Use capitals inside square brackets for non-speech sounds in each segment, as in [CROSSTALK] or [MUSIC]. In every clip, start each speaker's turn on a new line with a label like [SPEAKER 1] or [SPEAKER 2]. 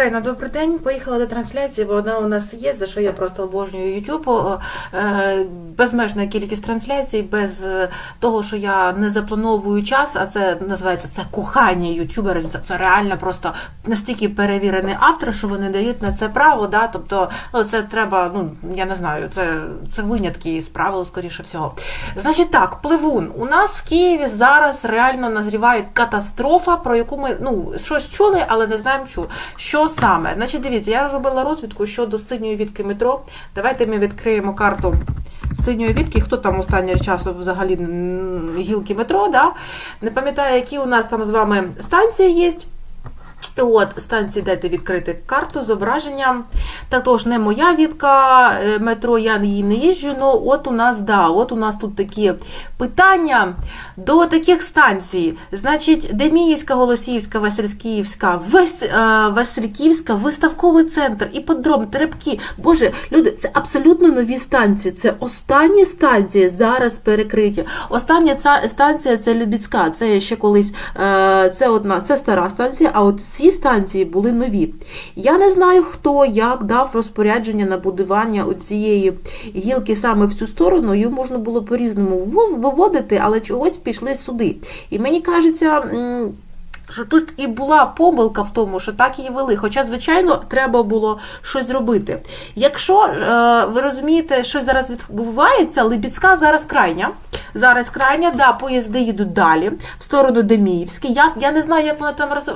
[SPEAKER 1] Україна, добрий день. Поїхала до трансляції. Вона у нас є, за що я просто обожнюю YouTube. Е, Безмежна кількість трансляцій, без е, того, що я не заплановую час, а це називається це кохання ютуберів. Це, реально просто настільки перевірений автор, що вони дають на це право. Да? Тобто, ну це треба, ну я не знаю, це, це винятки з правил, скоріше всього. Значить так, пливун. У нас в Києві зараз реально назріває катастрофа, про яку ми ну щось чули, але не знаємо що. Що саме? Значить, дивіться, я зробила розвідку щодо синьої відки метро. Давайте ми відкриємо карту синьої відки. Хто там останній час взагалі гілки метро? Да? Не пам'ятаю, які у нас там з вами станції є. От, станції дайте відкрити карту зображення. Також не моя відка е, метро, я її не їжджу. Ну, от у нас, да, от у нас тут такі питання до таких станцій. Значить, Деміївська, Голосіївська, Васильківська, Вес, е, Васильківська, виставковий центр, іподром, Терепки. Боже, люди, це абсолютно нові станції. Це останні станції зараз перекриті. Остання ця станція це Лібіцька. Це ще колись е, це одна, це стара станція, а от ці станції були нові. Я не знаю, хто як дав розпорядження на будування цієї гілки саме в цю сторону. Її можна було по-різному виводити, але чогось пішли сюди. І мені кажеться. що тут і була помилка в тому, що так її вели. Хоча, звичайно, треба було щось зробити. Якщо е, ви розумієте, що зараз відбувається, Либіцька зараз крайня. Зараз крайня, да, поїзди їдуть далі, в сторону Деміївське. Я, я не знаю, як вони там роз, е,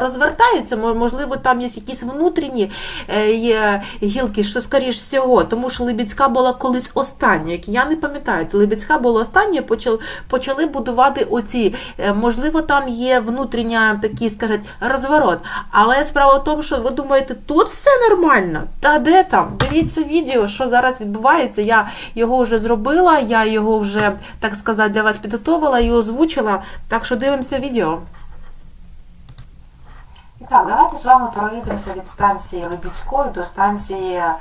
[SPEAKER 1] розвертаються. Можливо, там є якісь внутрішні е, є гілки, що скоріш всього, тому що Либіцька була колись остання. Як я не пам'ятаю, то Либіцька була остання, почали, почали будувати оці. Е, Можливо, там є внутрішня такий, скажуть, розворот. Але справа в тому, що ви думаєте, тут все нормально. Та де там? Дивіться відео, що зараз відбувається. Я його вже зробила, я його вже, так сказати, для вас підготовила і озвучила. Так що дивимося відео. І так, давайте з вами проїдемося від станції Лебідської до станції е,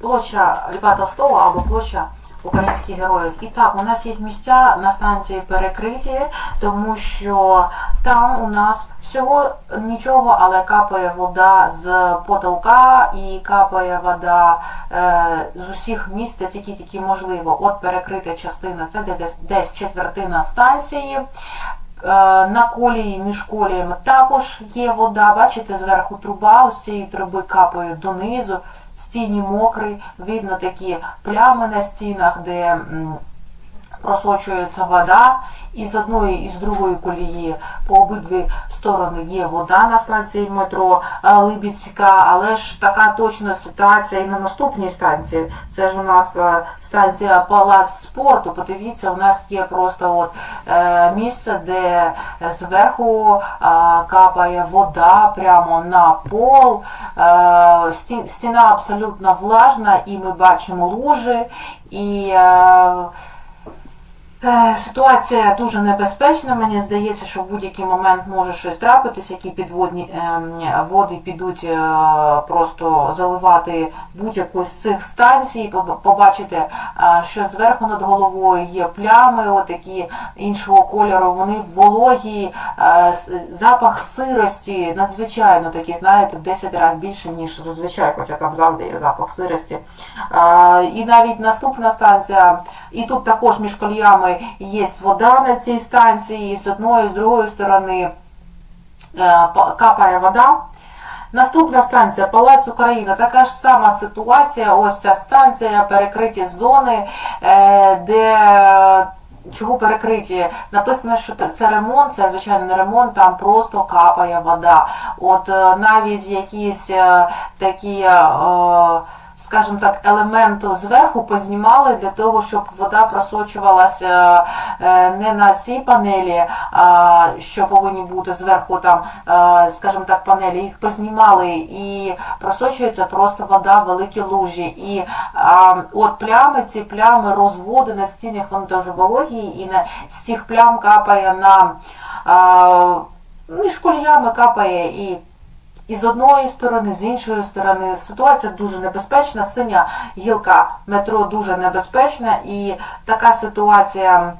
[SPEAKER 1] площа Льва Толстого або площа українських героїв. І так, у нас є місця на станції перекриті, тому що там у нас всього нічого, але капає вода з потолка і капає вода е, з усіх місць, це тільки-тільки можливо. От перекрита частина, це десь, десь четвертина станції. Е, На колії між коліями також є вода. Бачите, зверху труба, ось цієї труби капає донизу, стіні мокрі, видно такі плями на стінах, де просочується вода. І з одної і з другої колії по обидві сторони є вода на станції метро е, Либіцька, але ж така точна ситуація і на наступній станції. Це ж у нас е, станція Палац спорту. Подивіться, у нас є просто от е, місце, де зверху капає вода прямо на пол. Стіна абсолютно влажна, і ми бачимо лужи. І Ситуація дуже небезпечна. Мені здається, що в будь-який момент може щось трапитися, які підводні ем, води підуть е, просто заливати будь-яку з цих станцій. Побачите, е, що зверху над головою є плями, отакі іншого кольору. Вони вологі, е, запах сирості надзвичайно такий, знаєте, в 10 разів більше, ніж зазвичай, хоча там завжди є запах сирості. Е, І навіть наступна станція, і тут також між коліями є вода на цій станції, з одної, з другої сторони е, капає вода. Наступна станція Палац Україна. Така ж сама ситуація. Ось ця станція, перекриті зони, е, де чого перекриті? Написано, що це- ремонт, це звичайно не ремонт, там просто капає вода. От е, навіть якісь такі. Скажімо так, елементу зверху познімали для того, щоб вода просочувалася е, не на цій панелі, що повинні бути зверху там, е, скажімо так, панелі, їх познімали і просочується просто вода великі лужі. І от плями, ці плями, розводи на стінах, вони і на, з цих плям капає на між коліями капає і і з одної сторони, з іншої сторони ситуація дуже небезпечна. Синя гілка метро дуже небезпечна, і така ситуація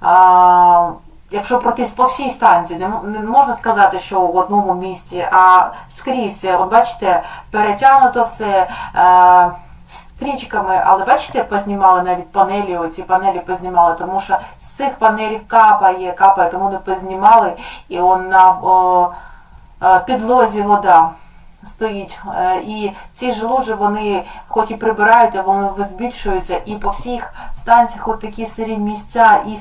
[SPEAKER 1] а,
[SPEAKER 2] якщо пройтись по всій станції, не, можна сказати, що в одному місці, а скрізь, от бачите, перетягнуто все. Е, Стрічками, але бачите, познімали навіть панелі, оці панелі познімали, тому що з цих панелів капає, капає, тому не познімали, і он підлозі вода стоїть. Е, І ці ж лужі, вони хоч і прибирають, а вони збільшуються, і по всіх станціях от такі сирі місця. І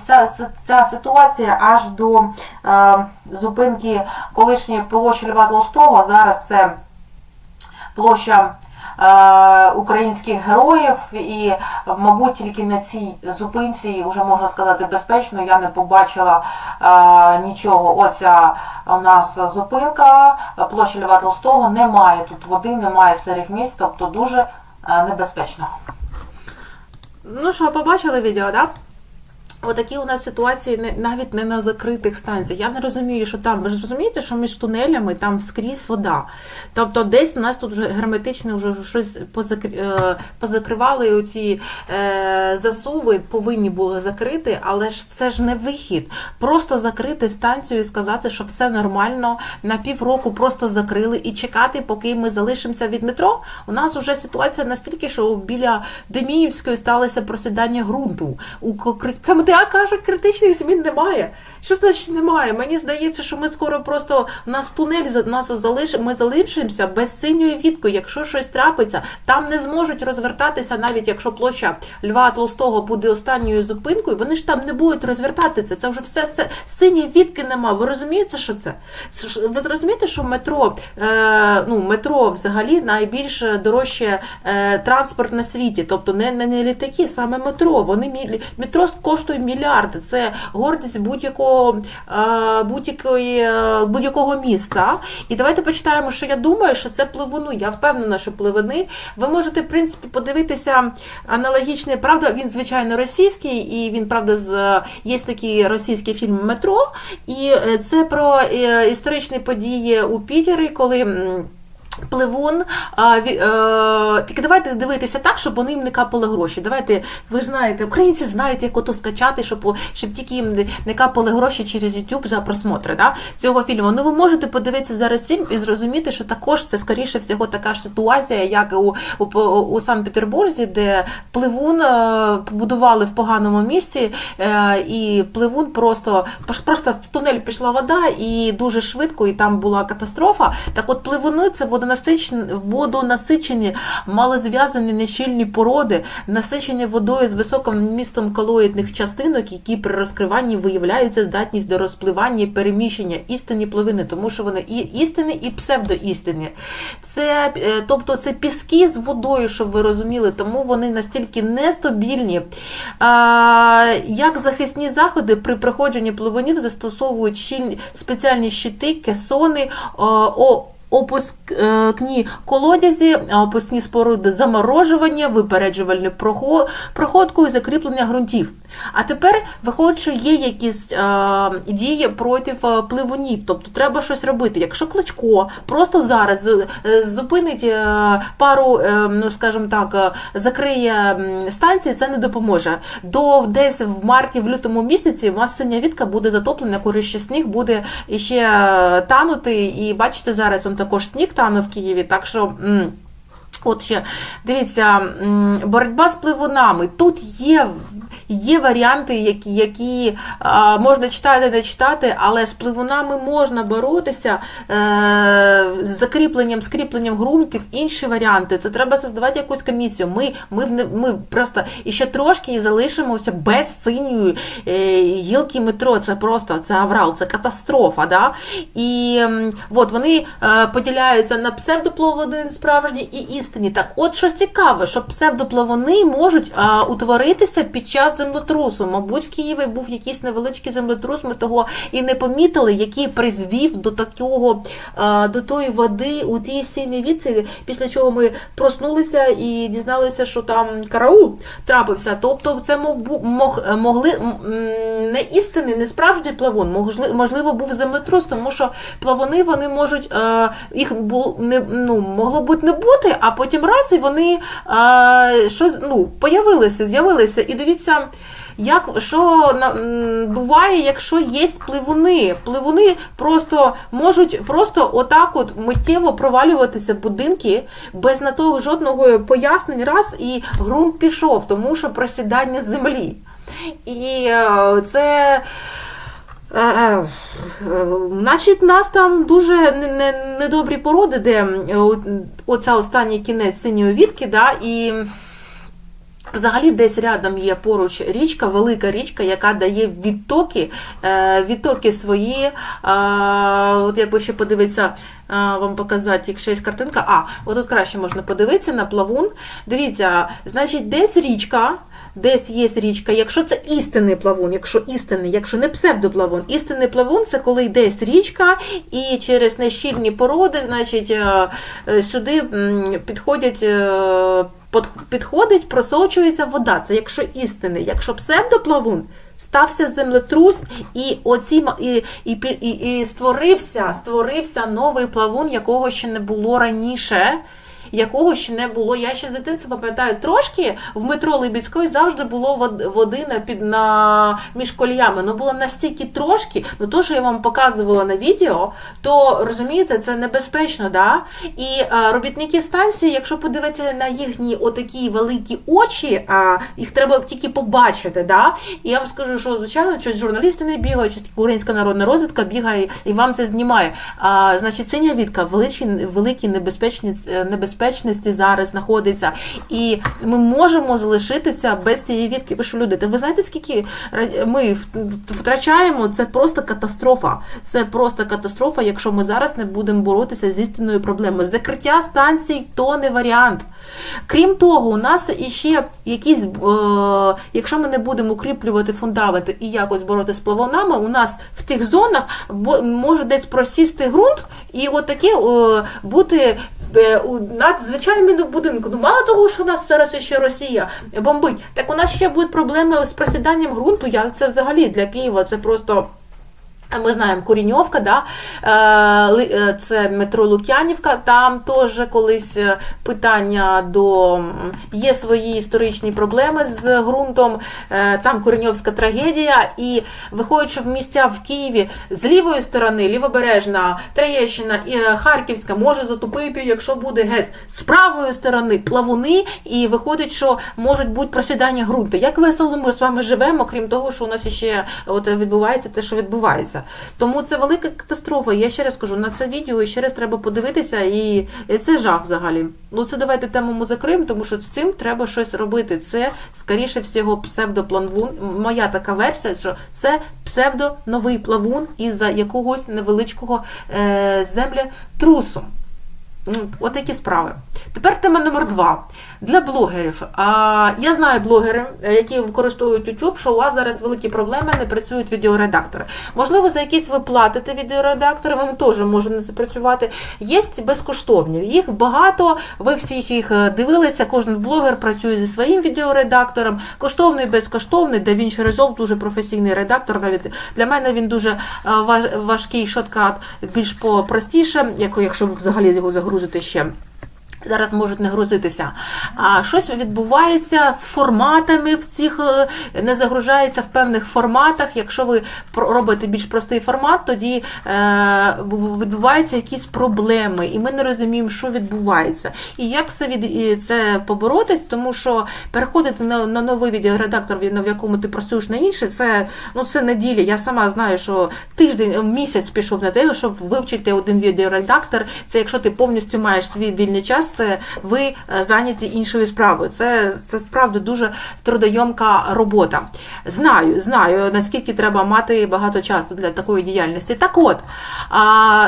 [SPEAKER 2] ця, ситуація аж до е, зупинки колишньої площі Льва Толстого, зараз це площа е, українських героїв, і, мабуть, тільки на цій зупинці, вже можна сказати, безпечно, я не побачила е, нічого. Оця у нас зупинка, площа Льва Толстого, немає тут води, немає сирих місць, тобто дуже е, небезпечно.
[SPEAKER 1] Ну що, побачили відео, да? Отакі у нас ситуації навіть не на закритих станціях. Я не розумію, що там. Ви ж розумієте, що між тунелями там скрізь вода. Тобто десь у нас тут вже герметично вже щось е, позакривали оці е, засуви, повинні були закрити, але ж це ж не вихід. Просто закрити станцію і сказати, що все нормально, на півроку просто закрили і чекати, поки ми залишимося від метро. У нас вже ситуація настільки, що біля Деміївської сталося просідання ґрунту. У Кр- КМДА кажуть, критичних змін немає. Що значить немає? Мені здається, що ми скоро просто у нас тунель нас залиш... ми залишимося без синьої відки. Якщо щось трапиться, там не зможуть розвертатися, навіть якщо площа Льва Толстого буде останньою зупинкою, вони ж там не будуть розвертатися. Це вже все, все синьої відки нема. Ви розумієте, що це? Ви розумієте, що метро, е, ну, метро взагалі найбільш дорожче е, транспорт на світі, тобто не, не, не літаки, саме метро. Вони метро коштує мільярди. Це гордість будь-якого е, будь-якої, е, будь-якого міста. І давайте почитаємо, що я думаю, що це пливуни. Я впевнена, що пливуни. Ви можете, в принципі, подивитися аналогічний, правда, він звичайно російський, і він, правда, з є такий російський фільм Метро. І е, це про історичні події у Пітері, коли. Пливун, а, ві- е, тільки давайте дивитися так, щоб вони їм не капали гроші. Давайте, ви ж знаєте, українці знають, як ото скачати, щоб, щоб тільки їм не- капали гроші через YouTube за просмотри да, цього фільму. Ну ви можете подивитися зараз фільм і зрозуміти, що також це скоріше всього така ж ситуація, як у, у, у Санкт-Петербурзі, де пливун е, побудували в поганому місці, е, і пливун просто просто в тунель пішла вода і дуже швидко, і там була катастрофа. Так от пливуни це водонасичені, водонасичені, малозв'язані нещільні породи, насичені водою з високим вмістом колоїдних частинок, які при розкриванні виявляються здатність до розпливання і переміщення істинні пливини, тому що вони і істинні, і псевдоістинні. Це, е, тобто це піски з водою, щоб ви розуміли, тому вони настільки нестабільні. А, як захисні заходи при проходженні пливунів застосовують спеціальні щити, кесони, о, о, опускні колодязі, опускні споруди заморожування, випереджувальну проходку і закріплення ґрунтів. А тепер виходить, що є якісь е, дії проти е, пливунів, тобто треба щось робити. Якщо Кличко просто зараз е, зупинить е, пару, е, ну скажімо так, е, закриє станції, це не допоможе. До десь в марті, в лютому місяці у вас синя вітка буде затоплена, коли ще сніг буде іще е, танути. І бачите, зараз он також сніг тане в Києві, так що. От ще дивіться, боротьба з пливунами. Тут є, є варіанти, які, які можна читати, не читати, але з пливунами можна боротися е, з закріпленням, скріпленням ґрунтів, інші варіанти. Це треба создавати якусь комісію. Ми, ми, ми просто іще трошки і залишимося без синьої е, гілки метро. Це просто це аврал, це катастрофа. Да? І от вони е, поділяються на псевдоплавони справжні і істинні. Так, от що цікаве, що псевдоплавони можуть е, утворитися під час землетрусу. Мабуть, в Києві був якийсь невеличкий землетрус, ми того і не помітили, який призвів до такого, е, до тої води у тій синій віці, після чого ми проснулися і дізналися, що там караул трапився. Тобто, це мов мог, могли не істинний, не справжній плавун, можливо, був землетрус, тому що плавуни вони можуть е, їх бу, не ну могло бути не бути, а потім раз і вони е, щось ну появилися, з'явилися. І дивіться. Як що на- буває, якщо є пливуни? Пливуни просто можуть просто отак от миттєво провалюватися в будинки без на того жодного пояснень раз і ґрунт пішов, тому що просідання землі. І е, це. Е, е, е, Значить, нас там дуже не- не- недобрі породи, де оця останній кінець синьої вітки, да, і взагалі десь рядом є поруч річка, велика річка, яка дає відтоки, е, відтоки свої. От якби ще подивитися, вам показати, якщо є картинка. А, отут краще можна подивитися на плавун. Дивіться, значить, десь річка. Десь є річка, якщо це істинний плавун, якщо істинний, якщо не псевдоплавун, істинний плавун це коли йдесь річка, і через нещільні породи, значить, е, е, сюди підходять. е, Підходить, просочується вода. Це якщо істинний, якщо псевдоплавун, стався землетрус, і оці і, і, і, і створився, створився новий плавун, якого ще не було раніше. Якого ще не було. Я ще з дитинства пам'ятаю трошки в метро Либідської завжди було вод- води на під на між коліями. Ну було настільки трошки, ну то, що я вам показувала на відео, то розумієте, це небезпечно, да? І е, робітники станції, якщо подивитися на їхні отакі великі очі, а їх треба тільки побачити, да? І я вам скажу, що звичайно, щось журналісти не бігають, щось українська народна розвідка бігає і вам це знімає. А, значить, синя вітка в великій, великій небезпечні, е, небезпечності зараз знаходиться. І ми можемо залишитися без цієї вітки. Ви що люди? Ви знаєте, скільки ми втрачаємо? Це просто катастрофа. Це просто катастрофа, якщо ми зараз не будемо боротися з істинною проблемою. Закриття станцій то не варіант. Крім того, у нас іще якісь, е, якщо ми не будемо укріплювати фундаменти і якось боротися з плавунами, у нас в тих зонах може десь просісти ґрунт і отаке е, бути у- надзвичайному будинку. будинком. Ну, мало того, що нас зараз ще Росія бомбить, так у нас ще будуть проблеми з просіданням ґрунту. Я це взагалі для Києва це просто. Ми знаємо Куріньовка, да? е, е, це метро Лук'янівка. Там теж колись е, питання до є свої історичні проблеми з ґрунтом. Там Куріньовська трагедія. І виходячи в місця в Києві з лівої сторони, лівобережна, Троєщина і Харківська може затопити, якщо буде ГЕС. З правої сторони плавуни, і виходить, що можуть бути просідання ґрунту. Як весело ми з вами живемо, крім того, що у нас ще от відбувається те, що відбувається. Тому це велика катастрофа. Я ще раз кажу, на це відео ще раз треба подивитися, і це жах взагалі. Ну це давайте тему ми закриємо, тому що з цим треба щось робити. Це скоріше всього псевдоплавун. Моя така версія, що це псевдо новий плавун із-за якогось невеличкого е, землетрусу. От такі справи. Тепер тема номер два. Для блогерів. А, я знаю блогери, е, які використовують YouTube, що у вас зараз великі проблеми, не працюють відеоредактори. Можливо, за якісь ви платите відеоредактори, вони теж можуть не запрацювати. Є безкоштовні. Їх багато, ви всіх їх е, дивилися, кожен блогер працює зі своїм відеоредактором. Коштовний, безкоштовний, DaVinci Resolve дуже професійний редактор. Навіть для мене він дуже е, важкий шоткат, більш простіше, якщо взагалі його загрузите ще. Зараз можуть не грузитися. А щось відбувається з форматами в цих е, не загружається в певних форматах. Якщо ви робите більш простий формат, тоді е, відбуваються якісь проблеми, і ми не розуміємо, що відбувається. І як це від це поборотись, тому що переходити на, на новий відеоредактор, в якому ти працюєш на інший, це ну це неділя. Я сама знаю, що тиждень місяць пішов на те, щоб вивчити один відеоредактор. Це якщо ти повністю маєш свій вільний час, це ви е, зайняті іншою справою. Це, це справді дуже трудойомка робота. Знаю, знаю, наскільки треба мати багато часу для такої діяльності. Так от, а,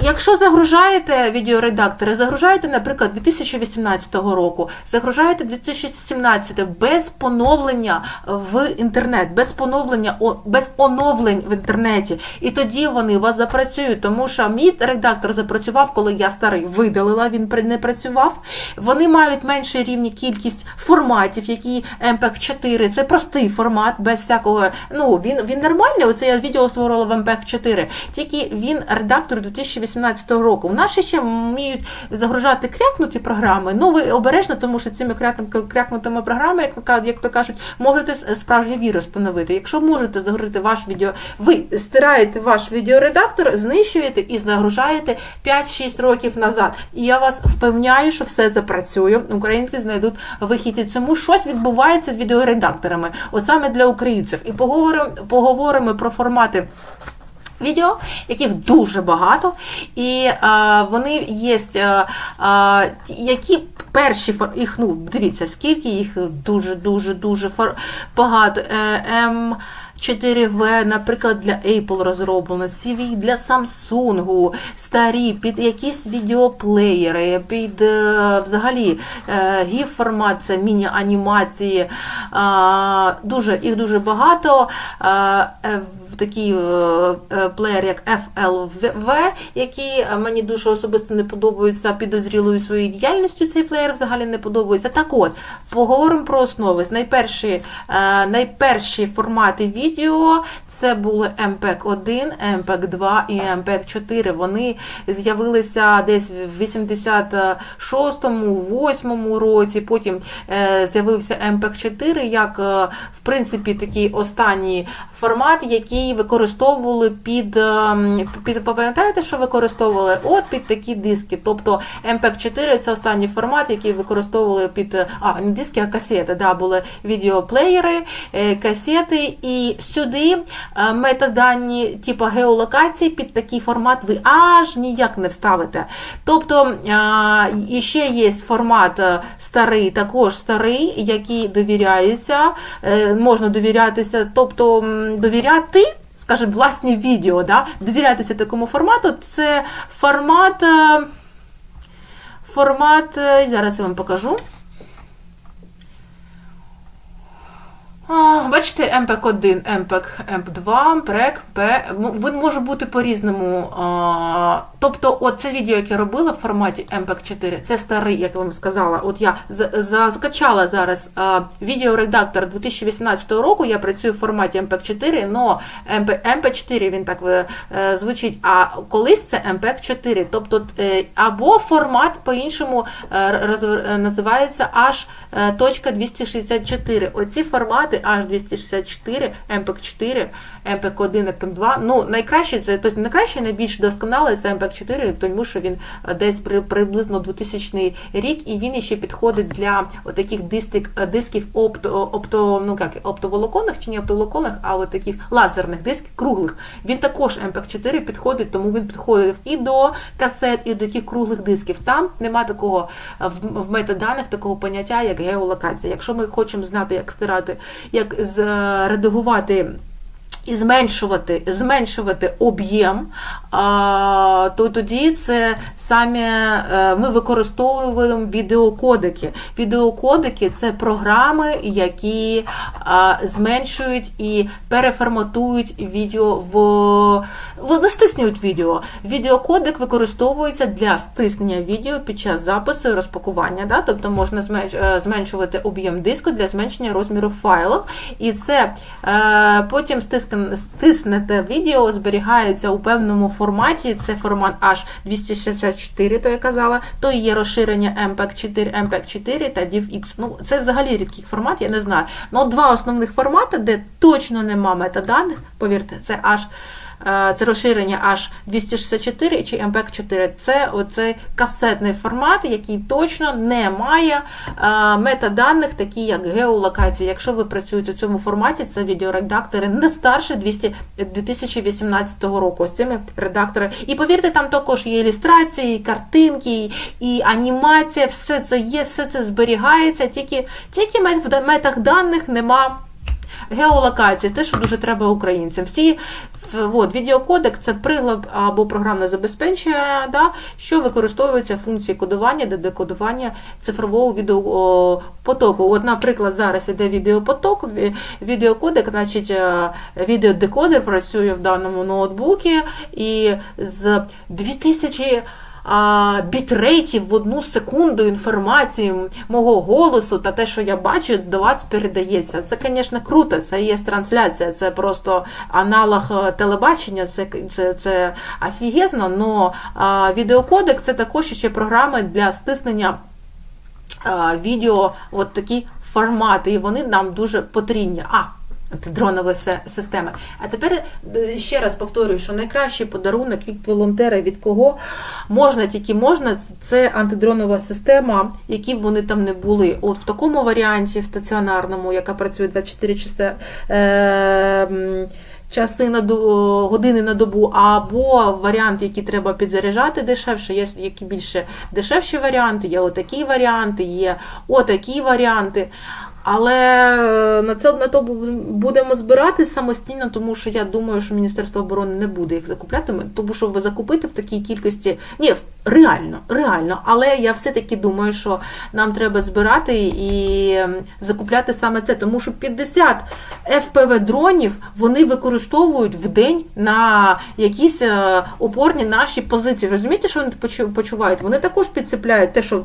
[SPEAKER 1] якщо загружаєте відеоредактори, загружаєте, наприклад, 2018 року, загружаєте 2017 без поновлення в інтернет, без поновлення, без оновлень в інтернеті. І тоді вони у вас запрацюють, тому що мій редактор запрацював, коли я старий видалила, він не працює. Працював. Вони мають менше рівні кількість форматів, які MPEG 4. Це простий формат, без всякого. Ну, він, він нормальний. Оце я відео створила в MPEG 4. Тільки він редактор 2018 року. У нас ще вміють загружати крякнуті програми. Ну, ви обережно, тому що цими крякнутими програмами, як, як то кажуть, можете справжній вірус встановити. Якщо можете загрузити ваш відео, ви стираєте ваш відеоредактор, знищуєте і загружаєте 5-6 років назад. І я вас впевняю, що все це працює. Українці знайдуть вихід і цьому щось відбувається з відеоредакторами, от саме для українців. І поговоримо, поговоримо про формати. Відео, яких дуже багато, і е, вони є, е, е, які перші їх, ну дивіться, скільки їх дуже, дуже, дуже багато. Е, М 4V, наприклад, для Apple розроблено, CV для Samsung, старі, під якісь відеоплеєри, під е, взагалі гіф-формат, це міні-анімації. Е, дуже, їх дуже багато. В такий е, е, плеєр, як FLV, який е, мені дуже особисто не подобається підозрілою своєю діяльністю. Цей плеєр взагалі не подобається. Так от, поговоримо про основи. Найперші, найперші формати відео це були MPEG 1, MPEG 2 і MPEG 4. Вони з'явилися десь в 86-му, 8-му році. Потім з'явився MPEG 4 як, в принципі, такий останній формат, який використовували під, ем, під пам'ятаєте, що використовували? От під такі диски. Тобто MPEG 4 це останній формат, який використовували під а, не диски, а касети. Да, були відеоплеєри, е, касети, і сюди е, метадані, типу геолокації під такий формат ви аж ніяк не вставите. Тобто е, і ще є формат старий, також старий, який довіряється, можна довірятися, тобто довіряти. Скажімо, власні відео, да? довірятися такому формату, це формат, е, формат, е, зараз я вам покажу. Бачите, MPEG 1, MPEG, MP2, MPEG, P. Ну, Він може бути по-різному. Тобто, це відео, яке я робила в форматі MPEG 4, це старий, як я вам сказала. От я за- за- закачала зараз відеоредактор 2018 року. Я працюю в форматі MPEG 4, но MP 4 він так е, е, звучить. А колись це MPEG 4. Тобто, е, або формат по-іншому називається H.264. Оці формати H264, MPEG 4, MPEG 1, MPEG 2. Ну, найкраще це тобто найкраще, найбільш досконалий це MPEG 4, тому що він е, десь при, приблизно 2000 рік, і він ще підходить для таких е, дисків опто, опто, ну, як, оптоволоконних чи не оптоволоконних, а от таких лазерних дисків, круглих. Він також MPEG 4 підходить, тому він підходить і до касет, і до таких круглих дисків. Там нема такого е, в, метаданих такого поняття, як геолокація. Якщо ми хочемо знати, як стирати, як з, е, редагувати. І зменшувати, зменшувати об'єм, то тоді це самі е, ми використовуємо відеокодики. Відеокодики це програми, які зменшують і переформатують відео в, в стиснюють відео. Відеокодек використовується для стиснення відео під час запису і розпакування. Да? Тобто можна е, зменшувати об'єм диску для зменшення розміру файлів. І це е, потім стиск- стиснете відео, зберігається у певному форматі. Це формат H264, то я казала, то є розширення MPEG 4, MPEG 4 та DivX. Ну, це взагалі рідкий формат, я не знаю. Ну, два основних формати, де точно нема метаданих, повірте, це аж. Е, Це розширення H264 чи MPEG 4. Це оцей касетний формат, який точно не має е, метаданих, такі як геолокація. Якщо ви працюєте в цьому форматі, це відеоредактори не старше 200, 2018 року. Ось цими редактори. І повірте, там також є ілюстрації, картинки, і анімація, все це є, все це зберігається, тільки, тільки в метах даних нема. Геолокація, те, що дуже треба українцям. Всі от, відеокодек це прилад або програмне забезпечення, да, що використовується функції кодування для декодування цифрового відеопотоку. От, наприклад, зараз іде відеопоток, ві- відеокодек, значить, е, відеодекодер працює в даному ноутбуці, і з 2000 а, бітрейтів в одну секунду інформації мого голосу та те, що я бачу, до вас передається. Це, звісно, круто, це є трансляція, це просто аналог е, телебачення, це, це, це офігезно, але відеокодек це також ще програми для стиснення відео, от такі формати, і вони нам дуже потрібні. А, антидронові се- системи. А тепер е, ще раз повторюю, що найкращий подарунок від волонтера, від кого можна, тільки можна, це антидронова система, які б вони там не були. От в такому варіанті, стаціонарному, яка працює 24 часа. Е, Часи на до- години на добу, або варіант, який треба підзаряджати дешевше, є які більше дешевші варіанти, є отакі варіанти, є отакі варіанти. Але е, на це на то будемо збирати самостійно, тому що я думаю, що Міністерство оборони не буде їх закупляти, тому що ви закупити в такій кількості. Ні, реально, реально. Але я все-таки думаю, що нам треба збирати і ем, закупляти саме це, тому що 50 FPV дронів вони використовують в день на якісь е, опорні наші позиції. Розумієте, що вони почувають? Вони також підцепляють те, що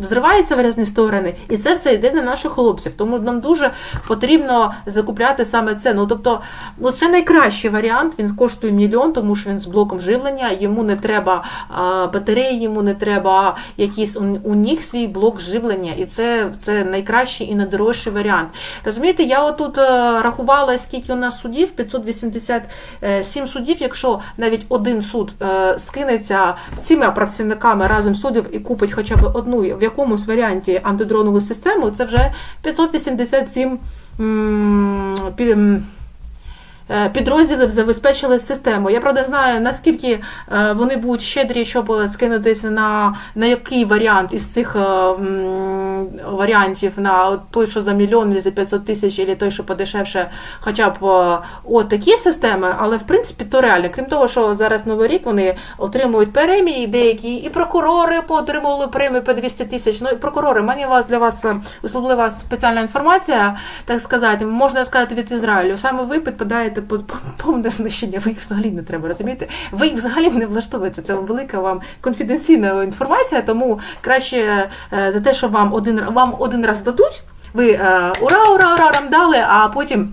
[SPEAKER 1] взривається в різні сторони, і це все йде на наших хлопців. Тому нам дуже потрібно закупляти саме це. Ну тобто, ну це найкращий варіант. Він коштує мільйон, тому що він з блоком живлення. Йому не треба батареї, йому не треба якийсь у, них свій блок живлення, і це, це найкращий і найдорожчий варіант. Розумієте, я отут е, рахувала, скільки у нас судів, 587 судів. Якщо навіть один суд е, скинеться з цими працівниками разом суддів і купить хоча б одну в якомусь варіанті антидронову систему, це вже 587 м, підрозділів забезпечили систему. Я правда знаю, наскільки е, вони будуть щедрі, щоб скинутися на, на який варіант із цих е, варіантів, на той, що за мільйон, за 500 тисяч, або той, що подешевше, хоча б е, от такі системи, але в принципі то реально. Крім того, що зараз новий рік вони отримують премії, деякі і прокурори поотримували премію по 200 тисяч. Ну і прокурори, у вас для вас е, особлива спеціальна інформація, так сказати, можна сказати від Ізраїлю. Саме ви підпадаєте під повне знищення. Ви їх взагалі не треба розуміти. Ви їх взагалі не влаштовуєте. Це велика вам конфіденційна інформація, тому краще е, за те, що вам один вам один раз дадуть. Ви е, ура, ура, ура, нам дали, а потім.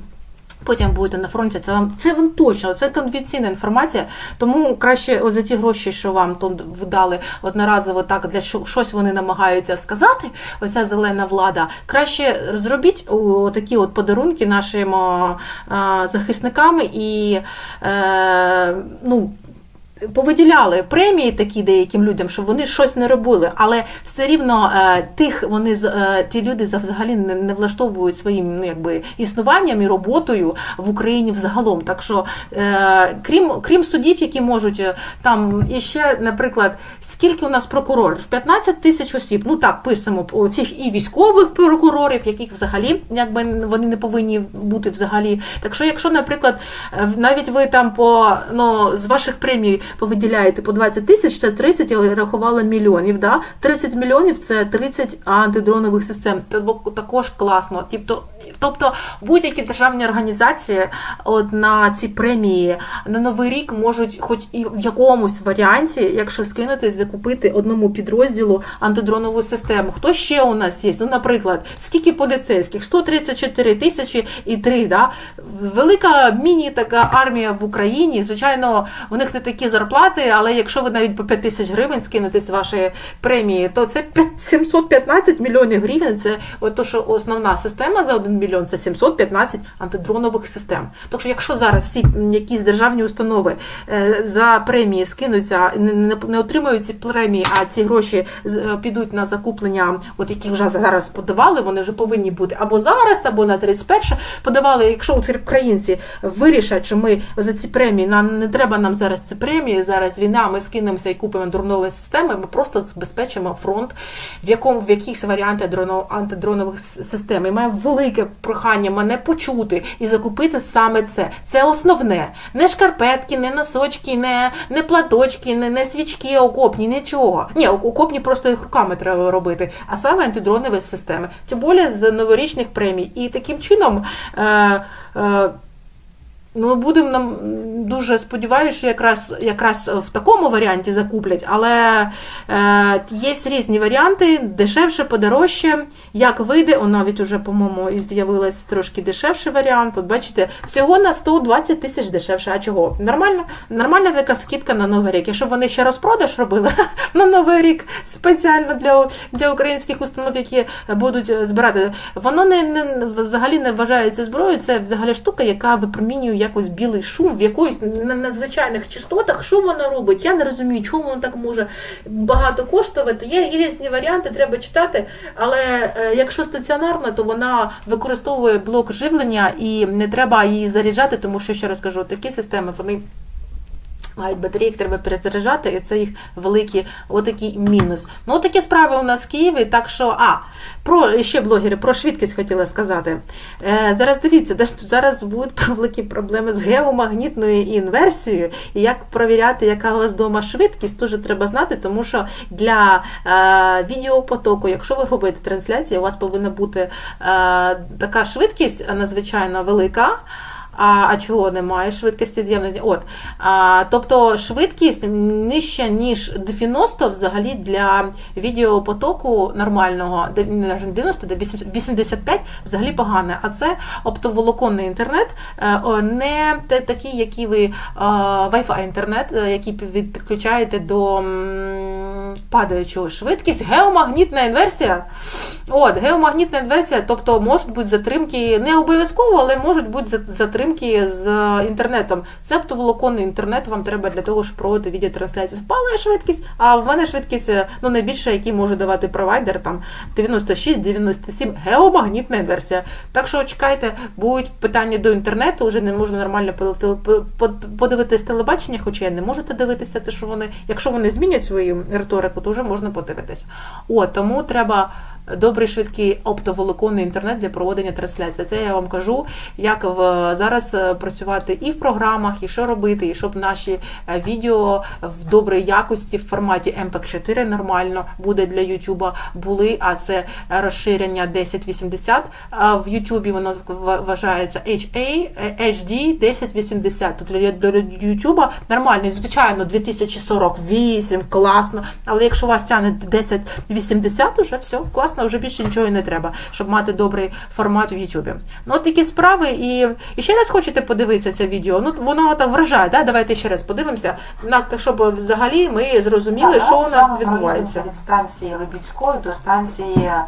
[SPEAKER 1] Потім будете на фронті, це вам це вам точно, це конфіденційна інформація. Тому краще от за ті гроші, що вам тут видали одноразово так для що щось вони намагаються сказати. Оця зелена влада. Краще зробіть такі от подарунки нашим о, захисникам і е, ну. Повиділяли премії такі деяким людям, щоб вони щось не робили, але все рівно е, тих вони е, ті люди за- взагалі не, влаштовують своїм ну якби існуванням і роботою в Україні взагалом. Так що, е, крім крім судів, які можуть там і ще, наприклад, скільки у нас прокурорів? 15 тисяч осіб. Ну так писемо цих і військових прокурорів, яких взагалі якби вони не повинні бути взагалі. Так що, якщо, наприклад, навіть ви там по ну з ваших премій повиділяєте по 20 тисяч, це 30, я рахувала мільйонів. Да? 30 мільйонів це 30 антидронових систем. Це також класно. Тобто, тобто будь-які державні організації от на ці премії на новий рік можуть, хоч і в якомусь варіанті, якщо скинутись, закупити одному підрозділу антидронову систему. Хто ще у нас є? Ну, наприклад, скільки поліцейських? 134 тисячі і 3, да? Велика міні така армія в Україні. Звичайно, у них не такі зарплати, але якщо ви навіть по 5 тисяч гривень скинете з вашої премії, то це 5 715 мільйонів гривень. Це от то, що основна система за 1 мільйон це 715 антидронових систем. Так що, якщо зараз ці якісь державні установи е, за премії скинуться, не, отримують ці премії, а ці гроші е, підуть на закуплення, от які вже зараз подавали, вони вже повинні бути або зараз, або на 31 подавали. Якщо українці вирішать, що ми за ці премії нам не треба нам зараз ці премії, зараз війна, ми скинемося і купимо дронові системи, ми просто забезпечимо фронт, в якому в якихось варіантах дроно- антидронових систем. І маю велике прохання мене почути і закупити саме це. Це основне. Не шкарпетки, не носочки, не, не платочки, не, не свічки окопні, нічого. Ні, окопні просто їх руками треба робити, а саме антидронові системи. Тим більше з новорічних премій. І таким чином. Е, е, Ну, будемо нам дуже сподіваюся, що якраз, якраз в такому варіанті закуплять, але е, є різні варіанти, дешевше, подорожче. Як вийде, о, навіть уже, по-моєму, і з'явилась трошки дешевший варіант. От бачите, всього на 120 тисяч дешевше. А чого? Нормально, нормальна така скидка на Новий рік. Якщо б вони ще розпродаж робили [LAUGHS] на Новий рік спеціально для, для українських установ, які будуть збирати, воно не, не взагалі не вважається зброєю. Це взагалі штука, яка випромінює якось білий шум в якоїсь надзвичайних частотах. Що воно робить? Я не розумію, чому воно так може багато коштувати. Є різні варіанти, треба читати. Але е, якщо стаціонарна, то вона використовує блок живлення і не треба її заряджати, тому що ще раз кажу, такі системи вони. Мають батареї, їх треба перезаряджати, і це їх великий отакий мінус. Ну, такі справи у нас в Києві. Так що, а, про ще блогери, про швидкість хотіла сказати. Е, зараз дивіться, зараз будуть [LAUGHS] великі проблеми з геомагнітною інверсією. І як провіряти, яка у вас вдома швидкість, дуже треба знати, тому що для е, відеопотоку, якщо ви робите трансляцію, у вас повинна бути е, така швидкість надзвичайно велика. А, а чого немає швидкості з'явлення? От, а, тобто швидкість нижча, ніж 90 взагалі для відеопотоку нормального, де- не 90, 85 взагалі погане. А це оптоволоконний інтернет, е, не такий, який ви Wi-Fi інтернет, е, який підключаєте до падаючого швидкість, геомагнітна інверсія. От, геомагнітна інверсія, тобто можуть бути затримки, не обов'язково, але можуть бути затримки з інтернетом. Це оптоволоконний інтернет вам треба для того, щоб проводити відеотрансляцію. Впала швидкість, а в мене швидкість е, ну, найбільша, який може давати провайдер, там 96-97, геомагнітна інверсія. Так що чекайте, будуть питання до інтернету, вже не можна нормально по- по- по- подивитись телебачення, хоча не можете дивитися, те, що вони, якщо вони змінять свою риторику, то вже можна подивитись. От, тому треба добрий швидкий оптоволоконний інтернет для проведення трансляції. Це я вам кажу, як в зараз е, працювати і в програмах, і що робити, і щоб наші е, відео в добрій якості в форматі MPEG 4 нормально буде для YouTube були. А це розширення 1080. А в YouTube воно вважається HA, HD 1080. Тобто для, YouTube нормально, звичайно, 2048, класно. Але якщо вас тягне 1080, уже все, класно, вже більше нічого і не треба, щоб мати добрий формат в YouTube. Ну, от такі справи. І, і ще раз хочете подивитися це відео. Ну, воно так вражає, да? давайте ще раз подивимося, на, щоб взагалі ми зрозуміли, що у нас відбувається.
[SPEAKER 2] від станції Лебідської до станції е,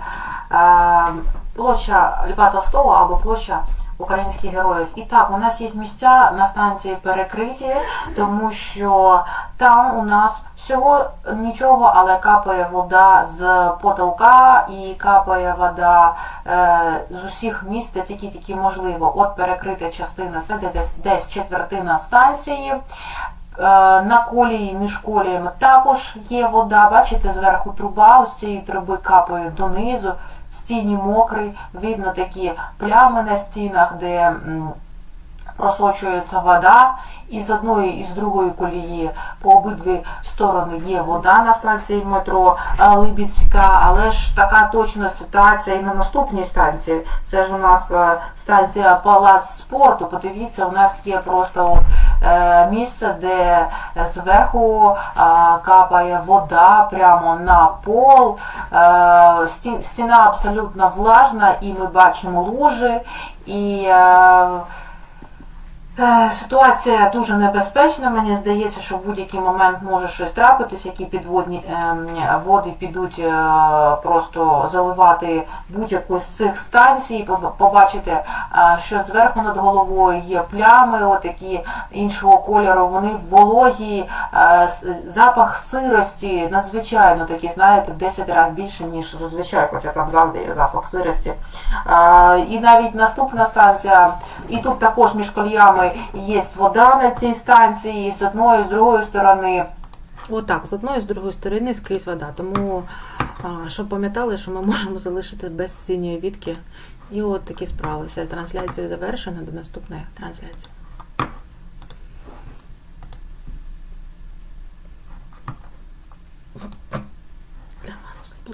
[SPEAKER 2] площа Льва Толстого або площа українських героїв. І так, у нас є місця на станції перекриті, тому що там у нас всього нічого, але капає вода з потолка і капає вода е, з усіх місць, це тільки тільки можливо. От перекрита частина, це десь, четвертина станції. Е, На колії між коліями також є вода. Бачите, зверху труба, ось цієї труби капає донизу, стіні мокрі, видно такі плями на стінах, де просочується вода. І з одної і з другої колії по обидві сторони є вода на станції метро е, Либідська, але ж така точна ситуація і на наступній станції. Це ж у нас е, станція Палац спорту. Подивіться, у нас є просто от, е, місце, де зверху капає вода прямо на пол. Стіна абсолютно влажна, і ми бачимо лужи. І Ситуація дуже небезпечна. Мені здається, що в будь-який момент може щось трапитись, які підводні ем, води підуть е, просто заливати будь-яку з цих станцій. Поб- Побачите, е, що зверху над головою є плями, отакі іншого кольору. Вони вологі, е, запах сирості надзвичайно такий, знаєте, в 10 разів більше, ніж зазвичай, хоча там завжди є запах сирості. Е, І навіть наступна станція, і тут також між коліями Е, є вода на цій станції, з одної, з другої сторони.
[SPEAKER 1] Отак, з одної з другої сторони скрізь вода. Тому, щоб пам'ятали, що ми можемо залишити без синьої вітки. І от такі справи. Все, трансляцію завершено до наступної трансляції.